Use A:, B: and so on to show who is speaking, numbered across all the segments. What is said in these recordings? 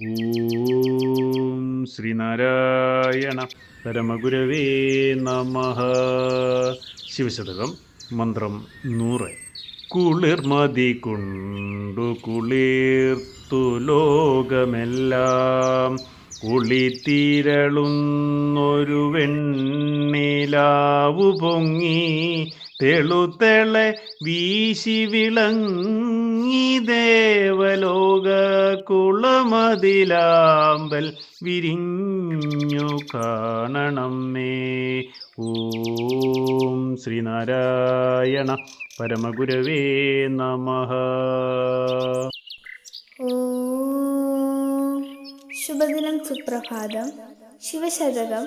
A: ഓം ശ്രീനാരായണ പരമഗുരവേ നമ. ശിവശതകം മന്ത്രം നൂറ്. കുളിർമതി കൊണ്ടു കുളിർത്തു ലോകമെല്ലാം. കുളിത്തിരളുന്നൊരു വെണ്ണിലാവു പൊങ്ങി. തെളുതെളെ വീശി വിളങ്ങി ദേവലോക കുളമതിലാമ്പൽ വിരിഞ്ഞു കാണണം മേ ഓം ശ്രീനാരായണ പരമഗുരവേ നമ.
B: ശുഭദിനം സുപ്രഭാതം. ശിവശതകം.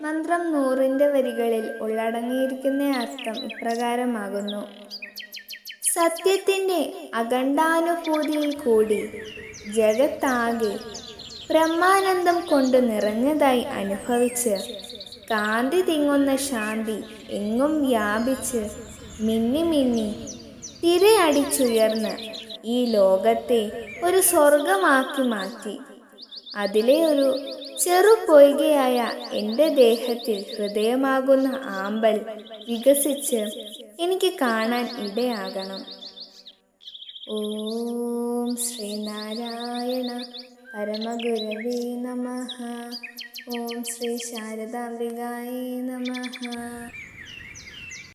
B: മന്ത്രം നൂറിന്റെ വരികളിൽ ഉള്ളടങ്ങിയിരിക്കുന്ന അർത്ഥം ഇപ്രകാരമാകുന്നു. സത്യത്തിന്റെ അഖണ്ഡാനുഭൂതിയിൽ കൂടി ജഗത്താകെ ബ്രഹ്മാനന്ദം കൊണ്ട് നിറഞ്ഞതായി അനുഭവിച്ച് കാന്തി തിങ്ങുന്ന ശാന്തി എങ്ങും വ്യാപിച്ച് മിന്നി മിന്നി തിരയടിച്ചുയർന്ന് ഈ ലോകത്തെ ഒരു സ്വർഗമാക്കി മാറ്റി. അതിലെ ഒരു ചെറു പൊയ്കയായ എന്റെ ദേഹത്തിൽ ഹൃദയമാകുന്ന ആമ്പൽ വികസിച്ച് എനിക്ക് കാണാൻ ഇടയാകണം. ഓം ശ്രീനാരായണ പരമഗുരവേ നമ ഓം ശ്രീ ശാരദാംബികായേ നമ